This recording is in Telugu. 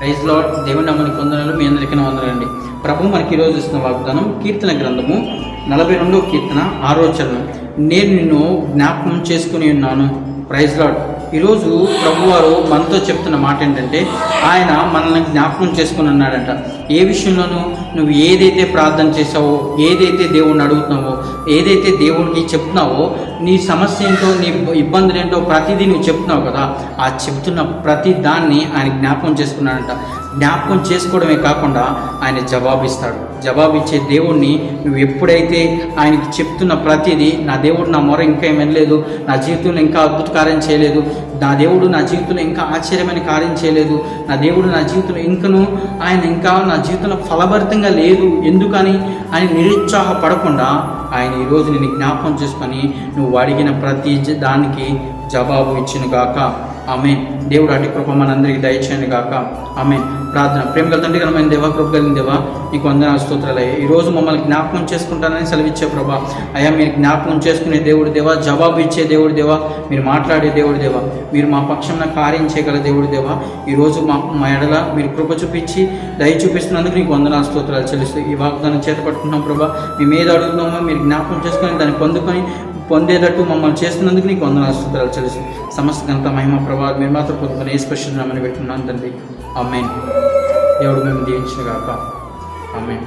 ప్రైజ్లో దేవుని నమ్మని కొందనాలు మీ అందరికీ వందనండి ప్రభు మనకి ఈరోజు ఇస్తున్న వాగ్దానం కీర్తన గ్రంథము నలభై రెండో కీర్తన ఆరో నేను నిన్ను జ్ఞాపకం చేసుకుని ఉన్నాను. ప్రైజ్ లాడ్ ఈరోజు ప్రభువారు మనతో చెప్తున్న మాట ఏంటంటే ఆయన మనల్ని జ్ఞాపకం చేసుకుని ఉన్నాడంట. ఏ విషయంలోనూ నువ్వు ఏదైతే ప్రార్థన చేసావో ఏదైతే దేవుణ్ణి అడుగుతున్నావో ఏదైతే దేవునికి చెప్తున్నావో నీ సమస్య ఏంటో నీ ఇబ్బందులు ఏంటో ప్రతిదీ నువ్వు చెప్తున్నావు కదా ఆ చెప్తున్న ప్రతి దాన్ని ఆయన జ్ఞాపకం చేసుకున్నాడంట. జ్ఞాపకం చేసుకోవడమే కాకుండా ఆయన జవాబిస్తాడు. జవాబిచ్చే దేవుణ్ణి నువ్వు ఎప్పుడైతే ఆయనకి చెప్తున్న ప్రతిదీ నా దేవుడు నా మొర ఇంకా వినలేదు నా జీవితంలో ఇంకా అద్భుత కార్యం చేయలేదు నా దేవుడు నా జీవితంలో ఇంకా ఆశ్చర్యమైన కార్యం చేయలేదు నా దేవుడు నా జీవితంలో ఇంకను ఆయన ఇంకా నా జీవితంలో ఫలభరితంగా లేదు ఎందుకని? ఆయన నిరుత్సాహపడకుండా ఆయన ఈరోజు నేను జ్ఞాపకం చేసుకొని నువ్వు అడిగిన ప్రతి దానికి జవాబు ఇచ్చిన కాక ఆమె దేవుడు అటు కృప మనందరికీ దయచేయండి గాక. ఆమె ప్రార్థన. ప్రేమ గల తండ్రి గలమైన దేవా కృప కలిగిన దేవా నీకు వందన స్తోత్రాలయ్యా ఈరోజు మమ్మల్ని జ్ఞాపకం చేసుకుంటానని సెలవిచ్చే ప్రభా. అయ్యా మీరు జ్ఞాపకం చేసుకునే దేవుడు దేవా జవాబు ఇచ్చే దేవుడు దేవా మీరు మాట్లాడే దేవుడు దేవా మీరు మా పక్షంన కార్యం చేయగల దేవుడు దేవా. ఈరోజు మా మా ఎడల మీరు కృప చూపించి దయ చూపిస్తున్నందుకు నీకు వందన స్తోత్రాలు చెల్లిస్తూ ఈ వాగ్దానం చేతపట్టుకుంటున్నాం ప్రభా. మేము ఏది అడుగుతున్నామో మీరు జ్ఞాపకం చేసుకొని దాన్ని పొందుకొని పొందేటట్టు మమ్మల్ని చేస్తున్నందుకు నీకు వందన స్తోత్రాలు చెల్లిస్తూ సమస్త గంత మహిమ ప్రభావం మీరు మాత్రం పొందుకుని ఏ స్పెషల్ నామని పెట్టున్నాను తండ్రి. అమ్మాయి దేవుడు మేము దీవించిన కాక అమ్మాయి